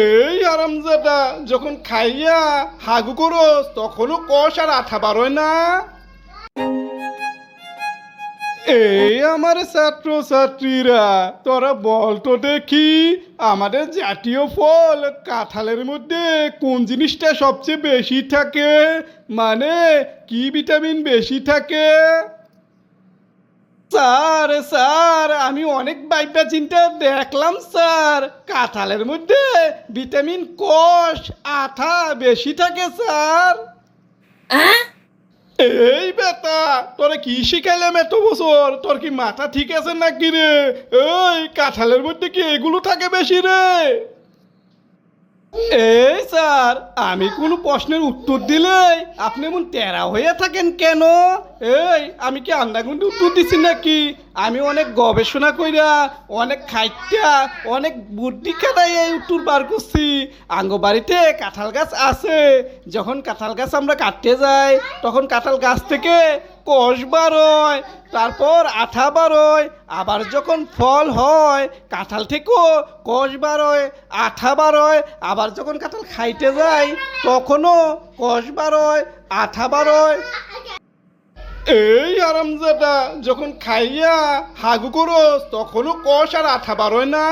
এই আরামজাদা যখন খাইয়া হাগু করস, তখনও কষ আর আঠা বারোয় না। এই আমার ছাত্র ছাত্রীরা তোরা বল তো দেখি, আমাদের জাতীয় ফল কাঁঠালের মধ্যে কোন জিনিসটা সবচেয়ে বেশি থাকে? মানে কি ভিটামিন বেশি থাকে? স্যার স্যার আমি অনেক বাইপা চিন্তা দেখলাম স্যার। কাঁঠালের মধ্যে ভিটামিন কোষ আঠা বেশি থাকে স্যার। এই বেটা তোরা কি শিখাইলাম এত বছর? তোর কি মাথা ঠিক আছে নাকি রে? এই কাঁঠালের মধ্যে কি এগুলো থাকে বেশি রে? এই স্যার, আমি কোনো প্রশ্নের উত্তর দিলে আপনি এমন তেরা হয়ে থাকেন কেন? এই, আমি কি আন্দাগুন্ডি উত্তর দিছি নাকি? আমি অনেক গবেষণা কইরা, অনেক খাইটা অনেক বুদ্ধি খাটাই এই উত্তর বার করছি। আঙ্গ বাড়িতে কাঁঠাল গাছ আছে। যখন কাঁঠাল গাছ আমরা কাটতে যাই, তখন কাঁঠাল গাছ থেকে কষ বারোয় তারপর আঠা বার হয়, আবার যখন ফল হয়, কাঁঠাল থেকেও কষ বারোয় আঠা বার হয়, আবার যখন কাঁঠাল খাইতে যায় তখনও কষ বার হয়, আঠা বার হয়। এই আরামজাদা যখন খাইয়া হাগু করস তখনও কষ আর আঠা বারোয় না।